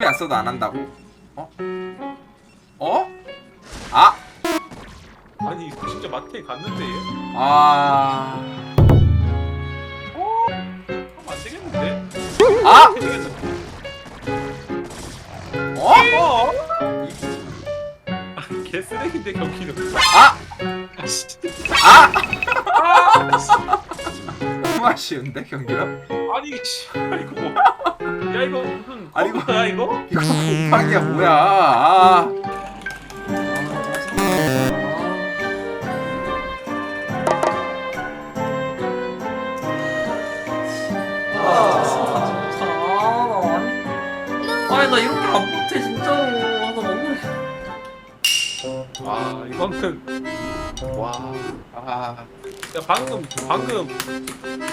안 써도 안 한다고. 어? 어? 아, 아니 진짜 마트에 갔는데 얘? 아, 하면 안 되겠는데? 아. 어? 어? 아, 개쓰레기인데 경기는 아, 아, 너무 아쉬운데 경기로? 아니 씨 이거 뭐? 야 이거 무슨 아니, 이거- 야 이거? 이거 곰팡이야 뭐야? 아, 아 이거는 와, 아, 야 방금 방금.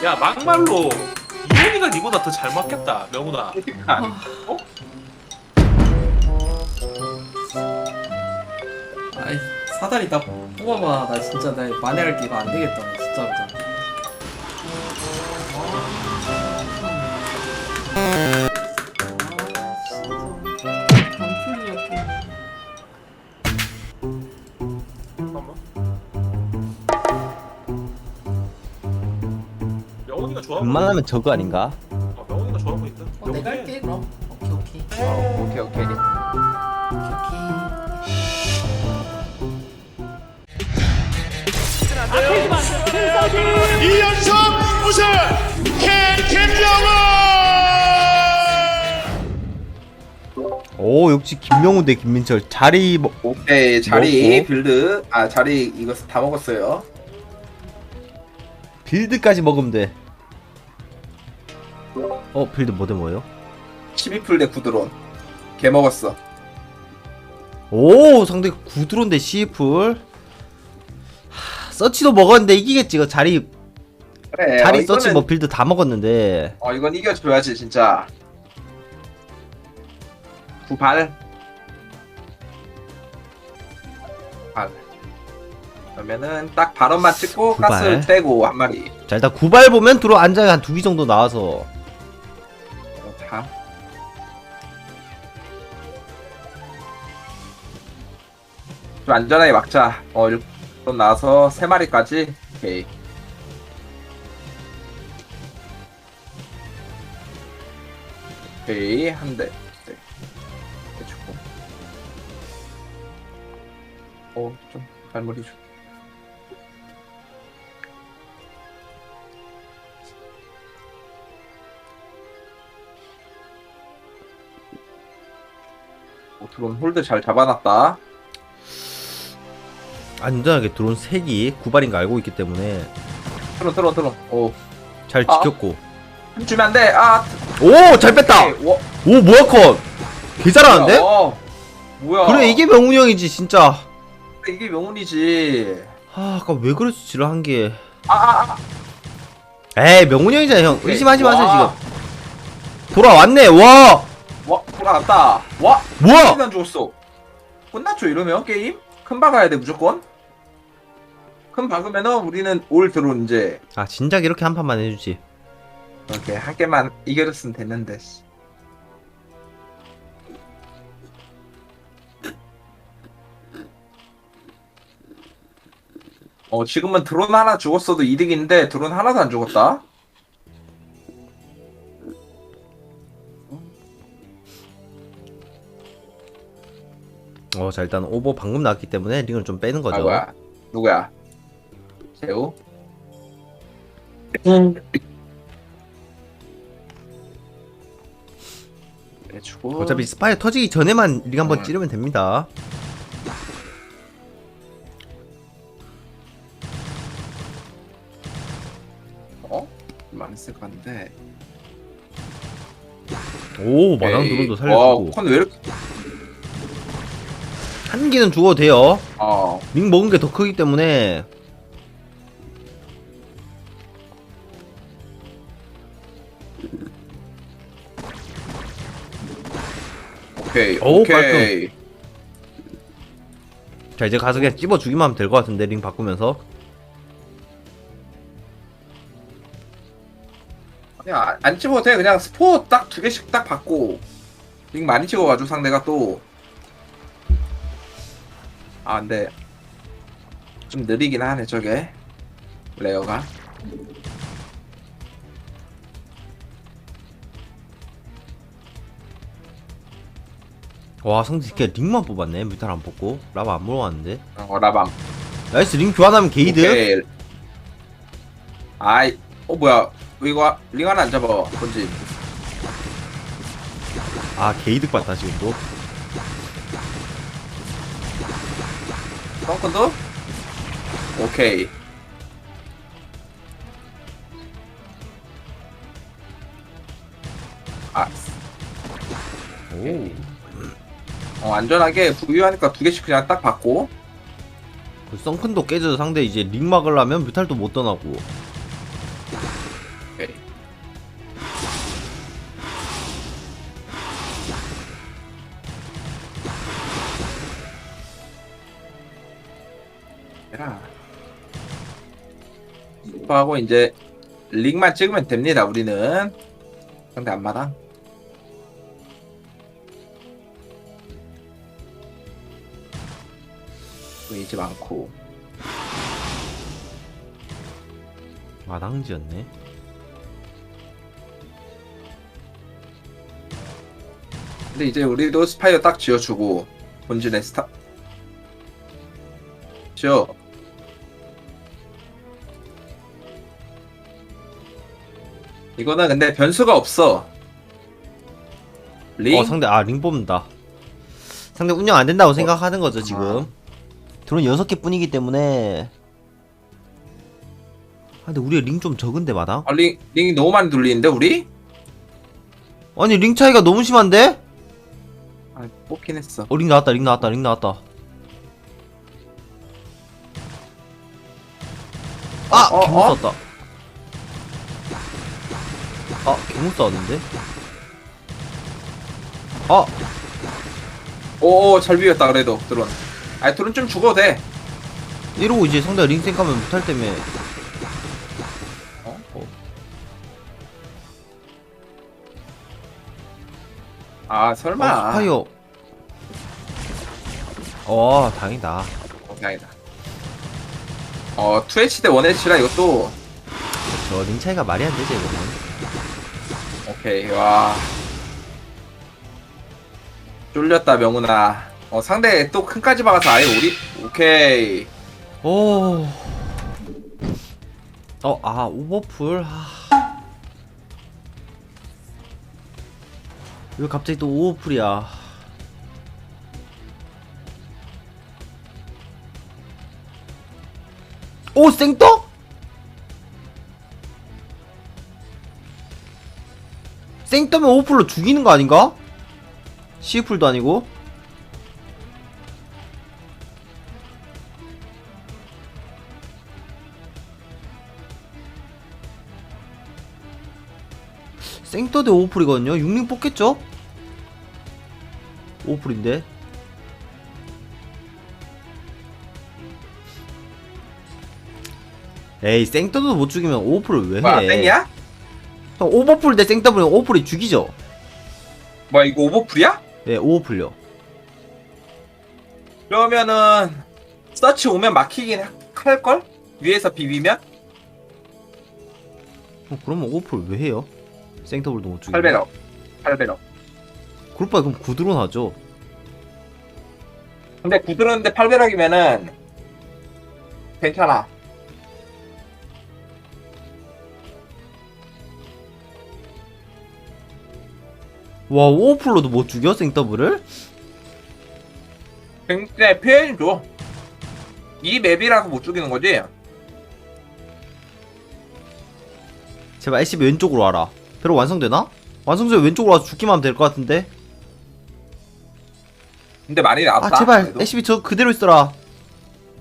야 막말로 이현이가 니보다 더 잘 맞겠다 명훈아. 그러니까. 아이 사다리 나 뽑아봐. 나 진짜 나 만회할 게 이거 안 되겠다 나 진짜로 잠깐만 웬만하면 저거 아닌가? 어, 명훈이가 좋아하고 있다 어, 내가 할게 그럼 오케이 오케이 어, 오케이 오케이. 오케이 이연속 우승 캔캔명은 오 역시 김명우 대 김민철 자리 뭐 오케이 자리 먹고. 빌드 아 자리 이거 다 먹었어요. 빌드까지 먹으면 돼. 어 빌드 뭐대 뭐예요? 12풀 대 구드론 개 먹었어. 오 상대 구드론데 시풀. 하, 서치도 먹었는데 이기겠지 이거 자리 그래. 자리 어, 서치 이거는- 뭐 빌드 다 먹었는데. 어 이건 이겨줘야지 진짜. 구발. 발. 그러면은 딱 발언만 찍고 구발. 가스를 떼고 한 마리. 자 일단 구발 보면 들어 안장에 한두 개 정도 나와서 좀 안전하게 막자. 어, 일번 나와서 세 마리까지. 오케이. 오케이 한 대. 네. 해주고. 어, 좀 발물이 좀. 어, 드론 홀드 잘 잡아놨다. 안전하게 드론 색이 구발인 거 알고 있기 때문에 드론 드론 드론. 오, 잘 아. 지켰고. 주면 안 돼. 아, 오 잘 뺐다. 오케이. 와, 오 뭐야 컷. 개 잘하는데? 어, 뭐야? 그래 이게 명훈이 형이지 진짜. 이게 명운이지. 아 아까 왜 그랬지 지랄한 게. 아, 아, 아. 에이 명훈이 형이잖아 형. 오케이. 의심하지 마세요 와. 지금. 돌아왔네 와. 와, 돌아갔다. 와, 뭐야? 안 죽었어. 끝났죠 이러면 게임? 큰 박아야 돼 무조건. 큰 박으면은 우리는 올 드론 이제 아 진작 이렇게 한 판만 해주지. 이렇게 한 개만 이겨줬으면 됐는데. 씨. 어 지금은 드론 하나 죽었어도 이득인데 드론 하나도 안 죽었다. 어, 자 일단 오버 방금 나왔기 때문에 링을 좀 빼는 거죠. 아 뭐야? 누구야? 재우? 해주고 어차피 스파이어 터지기 전에만 링 한번 음. 찌르면 됩니다. 어? 쓸 건데. 오 마당 드론도 살려주고 컨왜 이렇게? 한 개는 죽어도 돼요. 어. 링 먹은 게 더 크기 때문에 오케이. 오, 오케이. 자 이제 가서 그냥 찝어 주기만 하면 될 것 같은데 링 바꾸면서 그냥 안- 안 집어도 돼. 그냥 스포 딱 두 개씩 딱 받고 링 많이 찍어가지고 상대가 또. 아, 근데. 좀 느리긴 하네, 저게. 레어가. 와 상대 그냥 링만 뽑았네 뮤탈 안 뽑고 라바 안 물어봤는데 어, 라밤. 나이스 링 교환하면 게이드 오케이. 아이, 어, 뭐야. 이거 링 하나 안 잡아, 본진. 아 게이드 봤다 지금도 덩컨도? 오케이. 아, 오 어, 안전하게 부유하니까 두 개씩 그냥 딱 받고. 그 썬큰도 깨져서 상대 이제 링 막으려면 뮤탈도 못 떠나고 하고 이제 링만 찍으면 됩니다. 우리는 상대 안마당. 웨이지 많고. 마당지였네 근데 이제 우리도 스파이어 딱 지어주고 본진에 스타 지어 이거는 근데 변수가 없어. 링? 어 상대 아 링 뽑는다. 상대 운영 안 된다고 생각하는 거죠 지금. 드론 6개 뿐이기 때문에. 아 근데 우리 링 좀 적은데 마당? 아, 링 링이 너무 많이 돌리는데 우리? 아니 링 차이가 너무 심한데? 아 뽑긴 했어. 어 링 나왔다 링 나왔다 링 나왔다. 아! 어, 개못 어? 쐈다 아 개못 쐈는데? 아! 오오 잘 비웠다 그래도 드론. 아 드론 좀 죽어도 돼. 이러고 이제 상대가 링 생각하면 못할 때문에. 아 어, 설마. 스파이어. 어 다행이다. 어, 다행이다. 어 2H 대 1H라 이것도. 저 링 차이가 말이 안 되지 이거는 오케이 와 쫄렸다 명훈아 어 상대 또 큰까지 박아서 아예 우리 오케이 오. 어, 아, 오버풀. 아. 왜 갑자기 또 오버풀이야? 오, 생떡? 생떡면 오버풀로 죽이는 거 아닌가? C풀도 아니고. 생떠 대 오프리거든요. 6링 뽑겠죠? 오프인데 에이 생떠도 못 죽이면 오프를 왜 뭐야 해? 땡이야? 형 오버풀 대 생더블은 오프리 죽이죠? 뭐야 이거 오버풀이야? 네 오버풀요. 그러면은 서치 오면 막히긴 할걸? 위에서 비비면? 어, 그러면 오버풀 왜 해요? 생더블도 못 죽이고. 8배럭 8배럭 그럴 바에 그럼 구드론 하죠. 근데 구드렸는데 8배럭이면은 괜찮아 와 오버풀로도 못 죽여 생더블을? 굉장히 표현이 줘. 이 맵이라서 못 죽이는 거지? 제발 SCB 왼쪽으로 와라. 배로 완성되나? 완성되면 왼쪽으로 와서 죽기만 하면 될 것 같은데? 근데 많이 나왔다. 아 제발 그래도. SCB 저 그대로 있어라.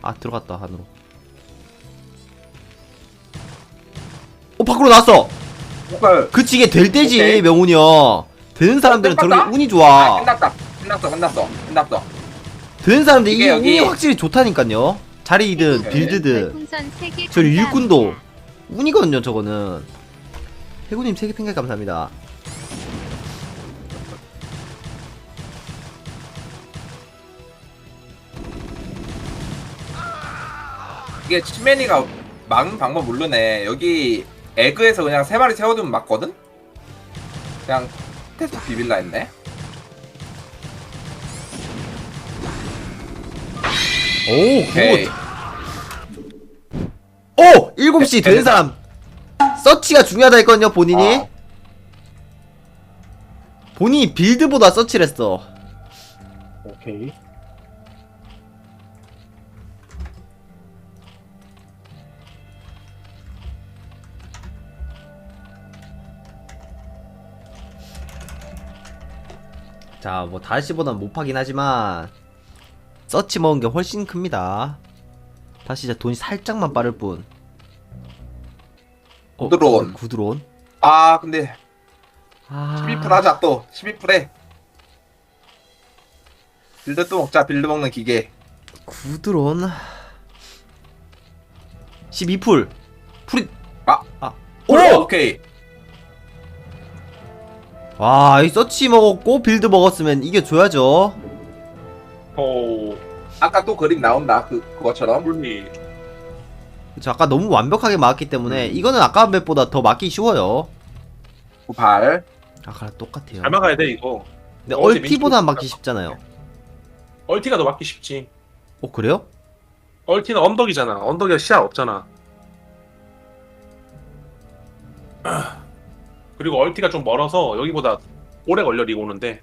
아 들어갔다 안으로. 어 밖으로 나왔어. 오케이. 그치 이게 될 때지. 명훈이 형. 드는 사람들은 저렇게 운이 좋아. 아, 끝났다. 끝났어, 끝났어, 끝났어. 되는 사람들 이 이게 여기- 운이 확실히 좋다니까요. 자리든 네. 빌드든 저 일꾼도 운이거든요. 저거는 해군님 세계 팽가 감사합니다. 이게 치맨이가 막는 방법 모르네. 여기 에그에서 그냥 세 마리 세워두면 맞거든? 그냥 테스트 비빌라 했네. 오 오케이. 굿. 오 7시 되는 사람 서치가 중요하다 했거든요 본인이 아. 본인이 빌드보다 서치를 했어 오케이. 자 뭐 다시보단 못 파긴 하지만 서치 먹은 게 훨씬 큽니다 다시 이제 돈이 살짝만 빠를 뿐 어, 구드론. 구드론 아, 근데 아... 12% 하자 또. 12%에. 빌드 또 먹자. 빌드 먹는 기계. 구드론 12풀 풀이 아. 아. 오! 오! 오케이. 와, 이 서치 먹었고 빌드 먹었으면 이겨줘야죠. 오, 아까 또 그림 나온다. 그, 그것처럼. 꿀리. 그쵸, 아까 너무 완벽하게 막았기 때문에 이거는 아까 맵보다 더 막기 쉬워요. 발. 아까랑 똑같아요. 잘 막아야 돼 이거. 근데 어제 얼티보다 민초- 막기 쉽잖아요. 얼티가 더 막기 쉽지. 어, 그래요? 얼티는 언덕이잖아. 언덕에 시야 없잖아. 그리고 얼티가 좀 멀어서 여기보다 오래 걸려 리고 오는데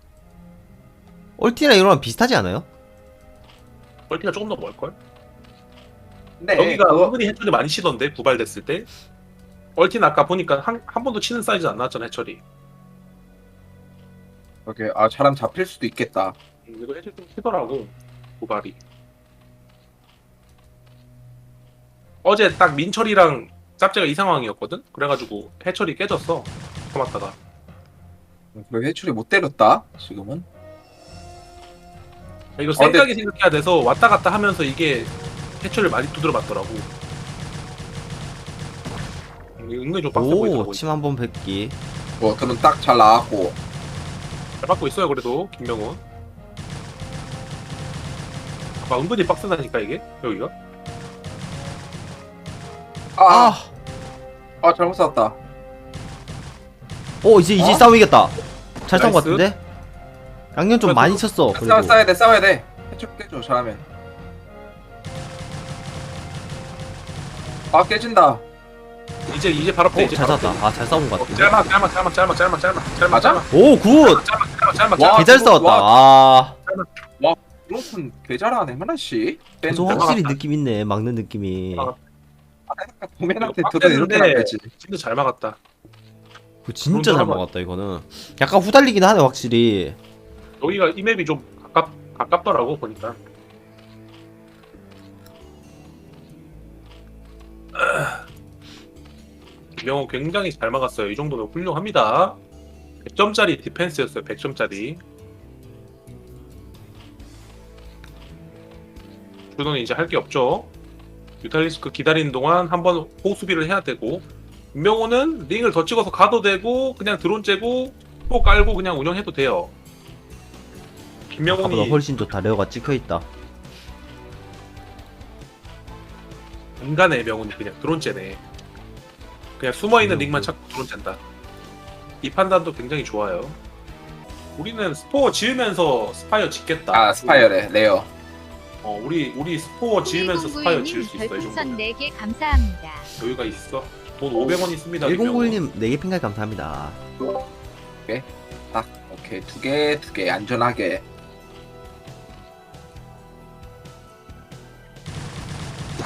얼티랑 이거랑 비슷하지 않아요? 얼티가 조금 더 멀걸? 근데 여기가 그거- 은근히 해철이 많이 치던데 구발됐을 때 얼티는 아까 보니까 한, 한 번도 치는 사이즈 안 나왔잖아 해철이 오케이. 아, 사람 잡힐 수도 있겠다. 음, 이거 해철 좀 치더라고 구발이 어제 딱 민철이랑 짭제가 이 상황이었거든? 그래가지고 해철이 깨졌어 참았다가 그리고 해출이 못 때렸다. 지금은. 이거 어, 근데- 생각이 생각해야 돼서 왔다 갔다 하면서 이게 해철을 많이 두드려 맞더라고 음, 은근히 좀 빡세 보이더라고 오, 침 한 번 뱉기. 뭐, 그는 딱잘 나왔고. 잘 받고 있어요 그래도 김명훈 아 은근히 빡세다니까 이게 여기가 아, 아, 아, 잘못 쐈다. 오, 이제, 이제 어? 이겼다. 잘 싸운 것 나이스. 같은데? 양념 좀 그래도- 많이 쳤어, 싸, 그래도. 싸야 돼, 싸워야 돼. 해출 깨줘, 잘하면. 아, 깨진다. 이제 이제 바로 오, 이제 잘 바로 쌌다. 아, 잘 싸운 것. 어, 같은데? 짤막 짤막 짤막 짤막 짤막 짤막 짤막 맞아? 짤막 오, 굿! 짤막 짤막 짤막 와, 짤막 짤막 개잘 싸웠다. 아, 그렇군, 개 잘하네, 하나씩. 뺀저잘 확실히. 느낌 있네, 막는 느낌이. 아, 이거 두던 이렇게 나겠지. 진짜 잘 막았다 그 진짜 잘 막았다, 이거는. 약간 후달리긴 하네, 확실히. 여기가 이 맵이 좀 가깝 가깝더라고 보니까 김영호 굉장히 잘 막았어요. 이 정도면 훌륭합니다. 100점짜리 디펜스였어요. 100점짜리. 주도는 이제 할 게 없죠. 유탈리스크 기다리는 동안 한번 호수비를 해야 되고 김명호는 링을 더 찍어서 가도 되고 그냥 드론 째고 또 깔고 그냥 운영해도 돼요. 김명훈이 훨씬 좋다, 레어가 찍혀 있다. 인간의 명훈이 그냥 드론 째네. 그냥 숨어 있는 링만 찾고 드론 쨘다. 이 판단도 굉장히 좋아요. 우리는 스포어 지으면서 스파이어 짓겠다. 아, 스파이어래, 레어. 어, 우리 우리 스포어 지으면서 스파이어 지을 수 있어 이 별풍선 정도면 4개 감사합니다. 여유가 있어. 돈 500원 있습니다. 김명훈. 109님 4개 핑갈 감사합니다. 딱, 오케이. 두 개, 두 개, 안전하게.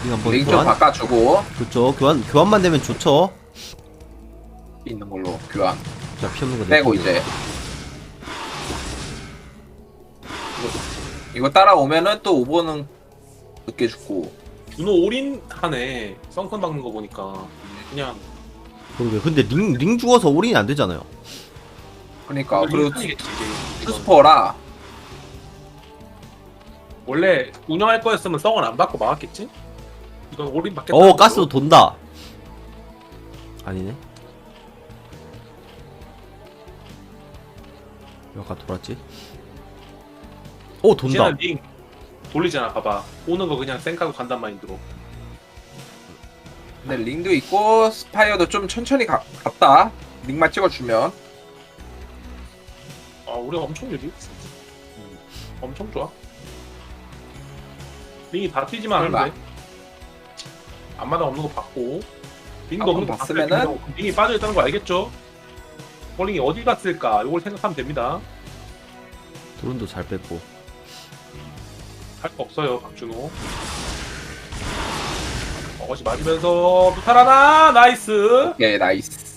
링 한번 링 좀 교환. 바꿔주고, 그렇죠. 교환 교환만 되면 좋죠. 있는 걸로 교환. 자, 피 없는 거 빼고 이제. 이거 따라오면은 또 5번은 늦게 죽고. 준호 올인 하네. 썬큰 박는 거 보니까 그냥 그러게. 근데 링, 링 죽어서 올인이 안 되잖아요. 그러니까, 그리고 이게. 투스포라. 원래 운영할 거였으면 썬을 안 받고 막았겠지? 이건 올인 받겠다. 어, 가스도 돈다. 아니네. 왜 아까 돌았지? 오, 돈다. 이제는 링 돌리잖아 봐봐 오는 거 그냥 쌩까고 간단 마인드로 근데 링도 있고 스파이어도 좀 천천히 가, 갔다 링만 찍어주면 아 우리가 엄청 유리. 엄청 좋아. 링이 다 튀지만 설마. 않은데. 앞마당 없는 거 봤고. 링도 없는 거 봤으면은? 봤으면은 링이 빠져 있다는 거 알겠죠? 링이 어디 갔을까? 이걸 생각하면 됩니다. 드론도 잘 뺐고 할 거 없어요, 박준호. 어거지 맞으면서 무탈 하나 나이스. 예 나이스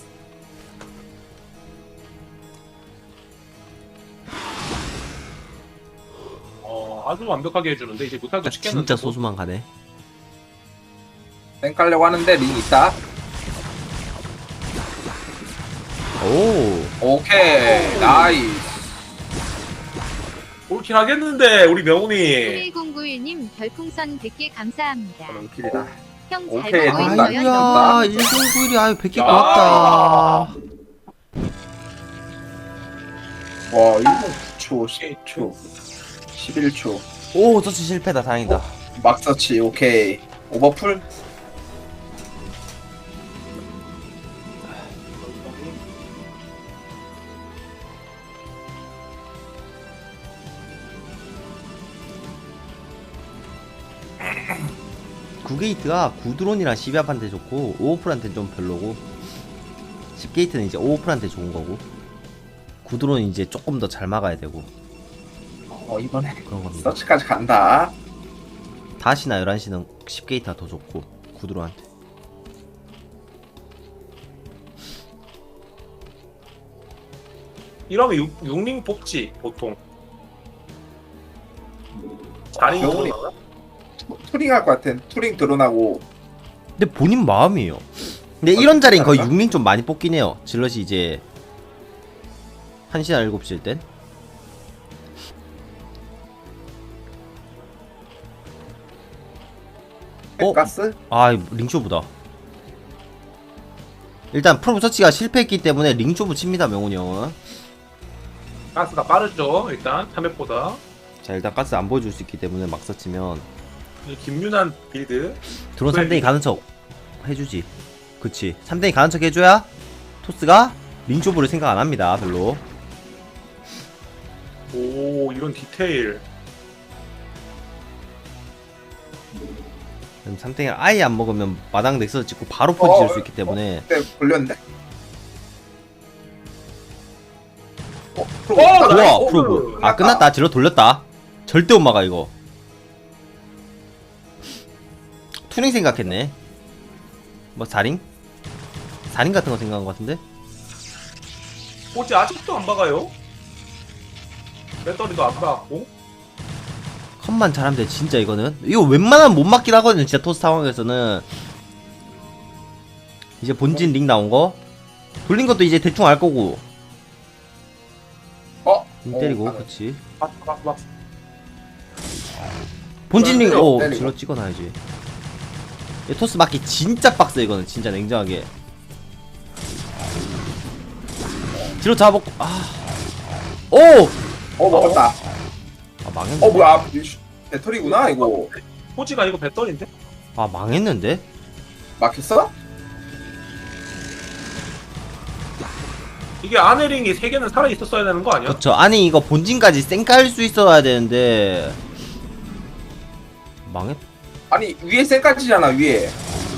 어 아주 완벽하게 해주는데 이제 무탈도 찍겠는데. 진짜 뭐. 소수만 가네 땡 깔려고 하는데 링 있다 오 오케이 나이스 올킬 하겠는데 우리 명훈이. 1109님 별풍선 100개 감사합니다. 저는 킬이다 형잘 오케이, 보고. 있어요. 아유야 형. 1091이 아유 100개 야. 고맙다 와 1분 9초 10초 11초 오 저치 실패다 다행이다 막서치 오케이 오버풀 구게이트가 구드론이랑 12합한테 좋고 오오플한테는 좀 별로고 10게이트는 이제 오오플한테 좋은 거고 구드론은 이제 조금 더 잘 막아야 되고. 어 이번에 그런 겁니다. 서치까지 간다. 다시나 11시는 10게이트가 더 좋고 구드론한테. 이러면 육, 육링 뽑지 보통. 자리 명훈이 투링 할 것 같아 투링 드론하고 근데 본인 마음이에요 근데 이런 자리는 거의 6링 좀 많이 뽑긴 해요 질럿이 이제 1시나 7시일 땐 어? 가스 아, 링쇼보다. 일단 프로브 서치가 실패했기 때문에 링쇼부 칩니다, 명훈이 형은. 가스가 빠르죠 일단 3회보다. 자, 일단 가스 안 보여줄 수 있기 때문에 막 서치면 김윤한 빌드. 드론 왜 3댕이 가는 척 해주지. 그치. 3댕이 가는 척 해줘야 토스가 링쇼부를 생각 안 합니다, 별로. 오 이런 디테일. 그럼 3댕이를 아예 안 먹으면 마당 넥서스 찍고 바로 퍼지 줄수 있기 때문에 그때 걸렸는데 어? 프로 어, 아, 좋아, 나이스. 프로브. 아, 끝났다. 질러 돌렸다. 절대 못 막아, 이거. 투링 생각했네. 뭐, 4링? 4링 같은 거 생각한 것 같은데? 어째 아직도 안 박아요? 배터리도 안 박았고. 컷만 잘하면 돼, 진짜 이거는. 이거 웬만하면 못 막긴 하거든요, 진짜 토스 상황에서는. 이제 본진 링 나온 거. 돌린 것도 이제 대충 알 거고. 어? 링 때리고, 어, 그치. 박, 박, 박. 본진 링, 때리고, 어. 질러 찍어놔야지. 이 토스 막기 진짜 빡세, 이거는. 진짜 냉정하게. 질러 잡았고, 아. 오! 어 먹었다 아, 망했네. 어 뭐야 이 배터리구나 이거 포지가 이거 배터리인데? 아, 망했는데? 막혔어? 이게 아내링이 세 개는 살아 있었어야 되는 거 아니야? 그쵸. 아니, 이거 본진까지 쌩깔 수 있어야 되는데. 망했, 아니 위에 쌩까지잖아 위에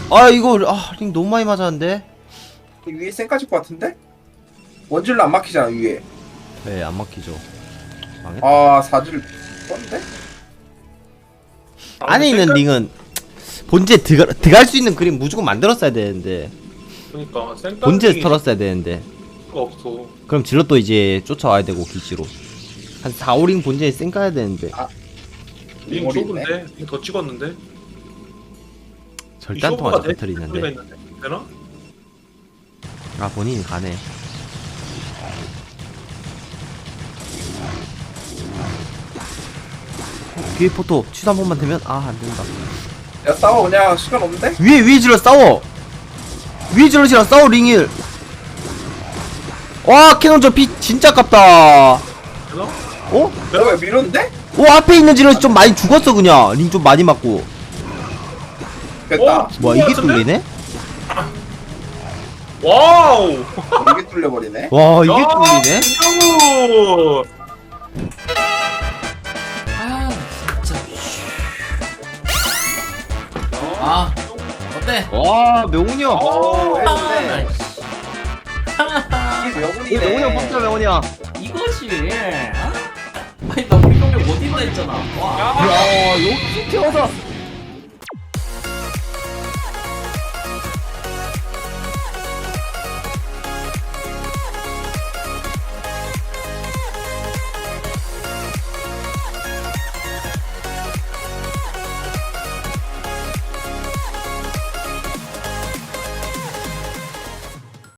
아 이거 아 링 너무 많이 맞았는데 위에 쌩까질 것 같은데? 원질로 안 막히잖아 위에 네안 막히죠 망했다 아 사질 뻔데? 안에 있는 링은 본지에 들어갈, 들어갈 수 있는 그림 무조건 만들었어야 되는데 그러니까 생각이 본지에서 털었어야 되는데 없어. 그럼 질럿도 이제 쫓아와야 되고 기지로 한 4, 5링 본지에 쌩 까야 되는데 링 머리 있네. 좁은데? 링더 찍었는데? 돼? 배터리 있는데. 되나? 아 본인이 가네 어, 뒤에 포토 취소 한 번만 되면 아 안된다 야 싸워 그냥 시간 없는데? 위에 위에 질러 싸워 위에 질러이랑 싸워 링일 와 캐논 저피 진짜 아깝다 되나? 어? 내가 왜 밀었는데? 어 앞에 있는 질러 좀 많이 죽었어 그냥 링 좀 많이 맞고 됐다 어? 와 죽은 거 이게? 뚫리네? 와우! 이게 뚫려버리네. 와 이게 야, 뚫리네? 아 진짜 아 어때? 와 명훈이 형 오, 아, 이게 명훈이네. 명훈이 형 뽑자 명훈이 형 이거지 어? 아니 나 우리 경력 어디 있나 했잖아 와 야 여기 태워서